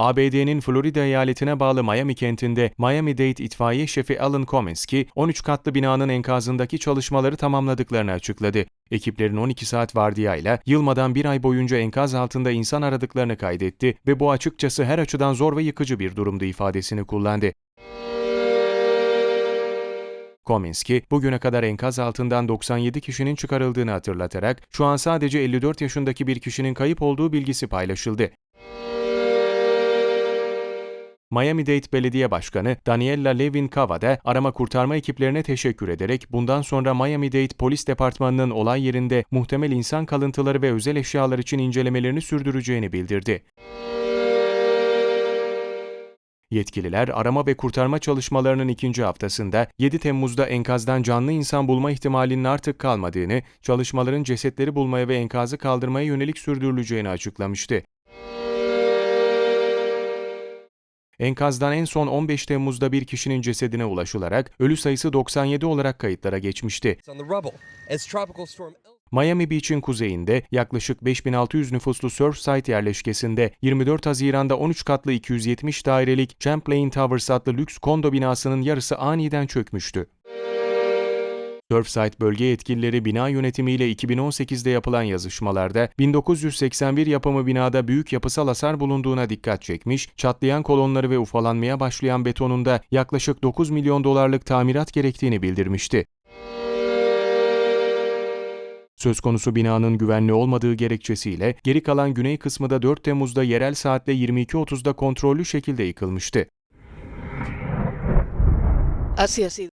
ABD'nin Florida eyaletine bağlı Miami kentinde Miami-Dade itfaiye şefi Alan Kominski, 13 katlı binanın enkazındaki çalışmaları tamamladıklarını açıkladı. Ekiplerin 12 saat vardiyayla yılmadan bir ay boyunca enkaz altında insan aradıklarını kaydetti ve bu açıkçası her açıdan zor ve yıkıcı bir durumdu ifadesini kullandı. Kominski, bugüne kadar enkaz altından 97 kişinin çıkarıldığını hatırlatarak, şu an sadece 54 yaşındaki bir kişinin kayıp olduğu bilgisi paylaşıldı. Miami-Dade Belediye Başkanı Daniela Levin Cava da arama kurtarma ekiplerine teşekkür ederek bundan sonra Miami-Dade Polis Departmanı'nın olay yerinde muhtemel insan kalıntıları ve özel eşyalar için incelemelerini sürdüreceğini bildirdi. Yetkililer arama ve kurtarma çalışmalarının ikinci haftasında 7 Temmuz'da enkazdan canlı insan bulma ihtimalinin artık kalmadığını, çalışmaların cesetleri bulmaya ve enkazı kaldırmaya yönelik sürdürüleceğini açıklamıştı. Enkazdan en son 15 Temmuz'da bir kişinin cesedine ulaşılarak ölü sayısı 97 olarak kayıtlara geçmişti. Miami Beach'in kuzeyinde yaklaşık 5600 nüfuslu Surfside yerleşkesinde 24 Haziran'da 13 katlı 270 dairelik Champlain Towers adlı lüks kondo binasının yarısı aniden çökmüştü. Surfside bölge yetkilileri bina yönetimiyle 2018'de yapılan yazışmalarda 1981 yapımı binada büyük yapısal hasar bulunduğuna dikkat çekmiş, çatlayan kolonları ve ufalanmaya başlayan betonunda yaklaşık 9 milyon dolarlık tamirat gerektiğini bildirmişti. Söz konusu binanın güvenli olmadığı gerekçesiyle geri kalan güney kısmı da 4 Temmuz'da yerel saatle 22.30'da kontrollü şekilde yıkılmıştı. Así ha sido.